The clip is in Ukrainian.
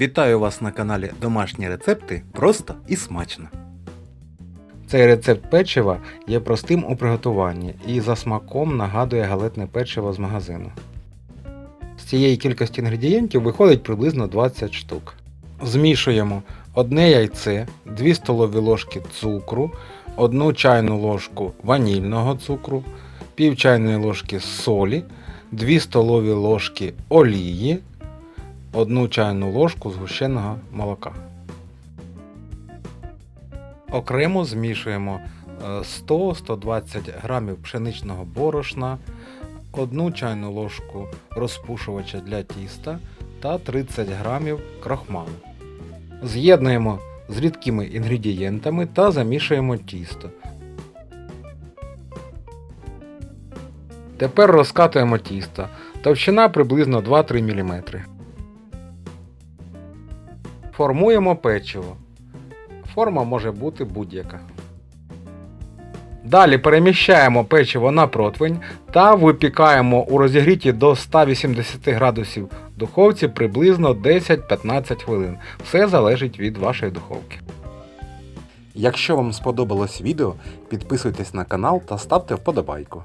Вітаю вас на каналі Домашні рецепти просто і смачно. Цей рецепт печива є простим у приготуванні і за смаком нагадує галетне печиво з магазину. З цієї кількості інгредієнтів виходить приблизно 20 штук. Змішуємо одне яйце, 2 столові ложки цукру, 1 чайну ложку ванільного цукру, пів чайної ложки солі, 2 столові ложки олії, 1 чайну ложку згущеного молока. Окремо змішуємо е, 100-120 грамів пшеничного борошна, 1 чайну ложку розпушувача для тіста та 30 грамів крохмалу. З'єднуємо з рідкими інгредієнтами та замішуємо тісто. Тепер розкатуємо тісто. Товщина приблизно 2-3 мм. Формуємо печиво. Форма може бути будь-яка. Далі переміщаємо печиво на противень та випікаємо у розігріті до 180 градусів духовці приблизно 10-15 хвилин. Все залежить від вашої духовки. Якщо вам сподобалось відео, підписуйтесь на канал та ставте вподобайку.